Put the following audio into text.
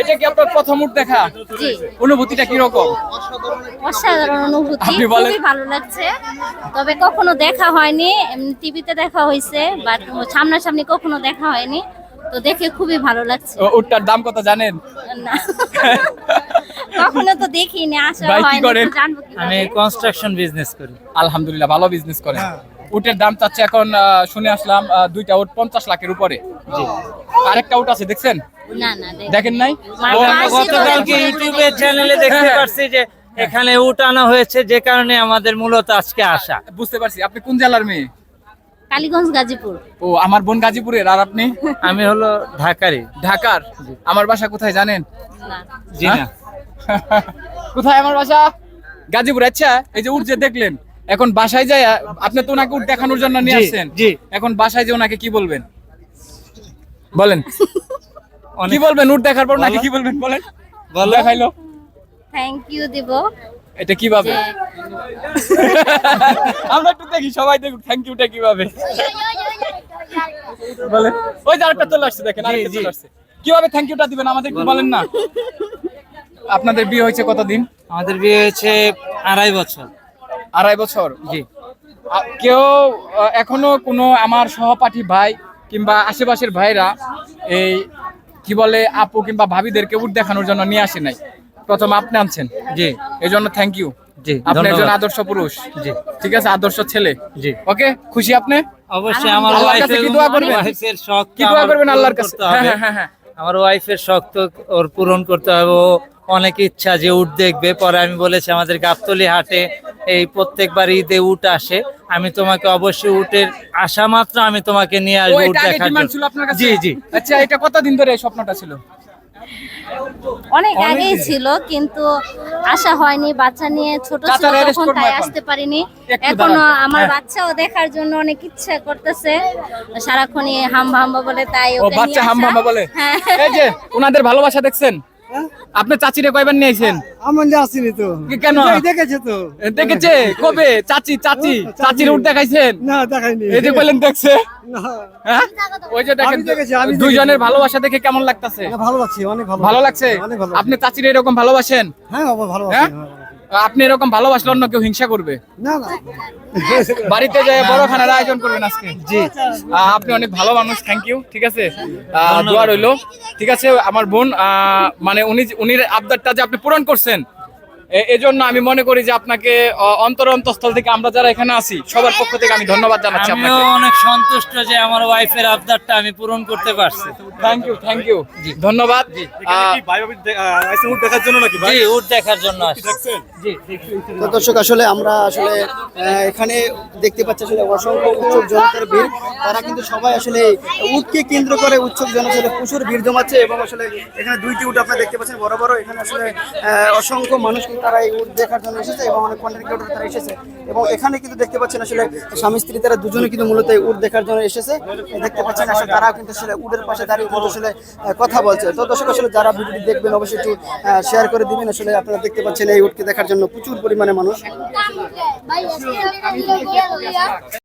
এটা কি আপনার প্রথম উঠ দেখা? জি। অনুভূতিটা কি রকম অসাধারণ অনুভূতি খুবই ভালো লাগছে। তবে কখনো দেখা হয়নি টিভিতে দেখা হয়েছে বাট সামনাসামনি কখনো দেখা হয়নি। তো দেখে খুবই ভালো লাগছে। উটটার দাম কত জানেন? না। কখনো তো দেখিনি আসা হয়নি জানব? আমি কনস্ট্রাকশন বিজনেস করি। আলহামদুলিল্লাহ ভালো বিজনেস করেন। হ্যাঁ। উটের দাম চাচ্ছে এখন আহ, শুনে আসলাম দুইটা উট পঞ্চাশ লাখের উপরে। জি। আরেকটা উট আছে দেখছেন? না না দেখ- দেখেন নাই? গতকালকে। ইউটিউবের চ্যানেলে দেখতে হ্যাঁ। পারছি যে এখানে উট আনা হয়েছে যে কারণে আমাদের মূলত আজকে আসা। বুঝতে পারছি। আপনি কোন জেলার মেয়ে? কালীগঞ্জ গাজীপুর। ও আমার বোন গাজীপুরের আর আপনি? আমি হলো ঢাকারই। ঢাকার? আমার বাসা কোথায় জানেন? না। জি হ্যাঁ? না কোথায় আমার বাসা? গাজীপুর। আচ্ছা এই যে উট যে দেখলেন এখন বাসায় যায় আপনি তো ওনাকে উট দেখানোর জন্য নিয়ে আসছেন। জি। এখন বাসায় যে ওনাকে কি বলবেন? বলেন। কি বলবেন? উট দেখার পর নাকি কি বলবেন? বলেন। বলো। দেখাইলো। থ্যাংক ইউ দিব এটা কীভাবে? আমরা একটু দেখি সবাই দেখুক থ্যাংক ইউটা কীভাবে। বলেন। ওই যে আরেকটা চলে আসছে দেখেন আরেকটা চলে আসছে। কীভাবে থ্যাংক ইউটা দিবেন? আমাদের একটু বলেন না। আপনাদের বিয়ে হয়েছে কতদিন? আমাদের বিয়ে হয়েছে আড়াই বছর। আড়াই বছর? জি। কেউ এখনও কোনো আমার সহপাঠী ভাই কিংবা আশেপাশের ভাইরা এই কি বলে আপু কিংবা ভাবিদেরকে উঠ দেখানোর জন্য নিয়ে আসে নাই। প্রথম আপনি আনছেন। জি। এই জন্য থ্যাংক ইউ জি আপনি একজন আদর্শ পুরুষ। জি। ঠিক আছে আদর্শ ছেলে। জি। ওকে খুশি আপনি? অবশ্যই আমার কাছে কি দোয়া করবেন? ওয়াইফের শখ তো কি দোয়া করবেন আল্লাহর কাছে? হ্যাঁ হ্যাঁ হ্যাঁ হ্যাঁ। আমার ওয়াইফের শখ তো ওর পূরণ করতে হবে। ও অনেক ইচ্ছা যে উট দেখবে। পরে আমি বলেছি আমাদের গাবতলি হাটে এই প্রত্যেকবার ঈদে উট আসে। আমি তোমাকে অবশ্যই উটের আশা মাত্র আমি তোমাকে নিয়ে আসব উট দেখার জন্য। জি জি। আচ্ছা এটা কতদিন ধরে এই স্বপ্নটা ছিল? অনেক আগেই ছিল কিন্তু আশা হয়নি। বাচ্চা নিয়ে ছোট ছিল তখন তাই আসতে পারিনি। এখনও আমার হ্যাঁ। বাচ্চাও দেখার জন্য অনেক ইচ্ছা করতেছে। সারাক্ষণই হাম্বা হাম্বা বলে তাই ও বাচ্চা আসা। হাম্বা বলে? হ্যাঁ। এই যে ওনাদের ভালোবাসা দেখছেন? আপনি চাচিরে কয়বার নিয়েছেন যে তো। কেন? দেখেছে তো। দেখেছে? কবে? চাচি চাচি চাচির উঠ দেখাইছেন? না দেখাইনি। এই যে বলেন দেখছে। হ্যাঁ? ওই যে দেখেন। দুইজনের ভালোবাসা দেখে কেমন লাগতেছে? ভালো লাগছে অনেক ভালো। ভালো লাগছে? আপনি চাচির এরকম ভালোবাসেন? হ্যাঁ ভালো আপনি এরকম ভালোবাসলে অন্য কেউ হিংসা করবে? না না। বাড়িতে যায় বড় খানার আয়োজন করবেন আজকে? জি। আপনি অনেক ভালো মানুষ থ্যাংক ইউ ঠিক আছে? আহ, দোয়া রইল। ঠিক আছে আমার বোন আহ, মানে উনি উনি আবদারটা যে আপনি পূরণ করছেন এজন্য আমি মনে করি যে আপনাকে অন্তর অন্তঃস্থল থেকে আমরা যারা এখানে আছি সবার পক্ষ থেকে আমি ধন্যবাদ জানাচ্ছি আপনাকে। অনেক সন্তুষ্ট যে আমার ওয়াইফের আবদারটা আমি পূরণ করতে পারছি। থ্যাংক ইউ থ্যাংক ইউ ধন্যবাদ। দেখার জন্য নাকি জি উট দেখার জন্য তো দর্শক আসলে আমরা আসলে আহ, এখানে দেখতে পাচ্ছি আসলে অসংখ্য উৎসব জনতার ভিড়। তারা কিন্তু সবাই আসলে উটকে কেন্দ্র করে উৎসব জন আসলে প্রচুর ভিড় জমাচ্ছে এবং আসলে এখানে দুইটি উট আপনারা দেখতে পাচ্ছেন। বড় বড় এখানে আসলে অসংখ্য মানুষ তারা এই উট দেখার জন্য এসেছে এবং অনেক কন্টেন্ট তারা এসেছে। এবং এখানে কিন্তু দেখতে পাচ্ছেন আসলে স্বামী, স্ত্রী তারা দুজনে কিন্তু মূলত এই উট দেখার জন্য এসেছে। দেখতে পাচ্ছেন আসলে তারা কিন্তু আসলে উটের পাশে দাঁড়িয়ে কিন্তু আসলে কথা বলছে। তো দর্শক, আসলে যারা ভিডিওটি দেখবেন অবশ্যই একটু শেয়ার করে দিবেন। আসলে আপনারা দেখতে পাচ্ছেন এই উটকে দেখার জন্য প্রচুর পরিমাণে মানুষ।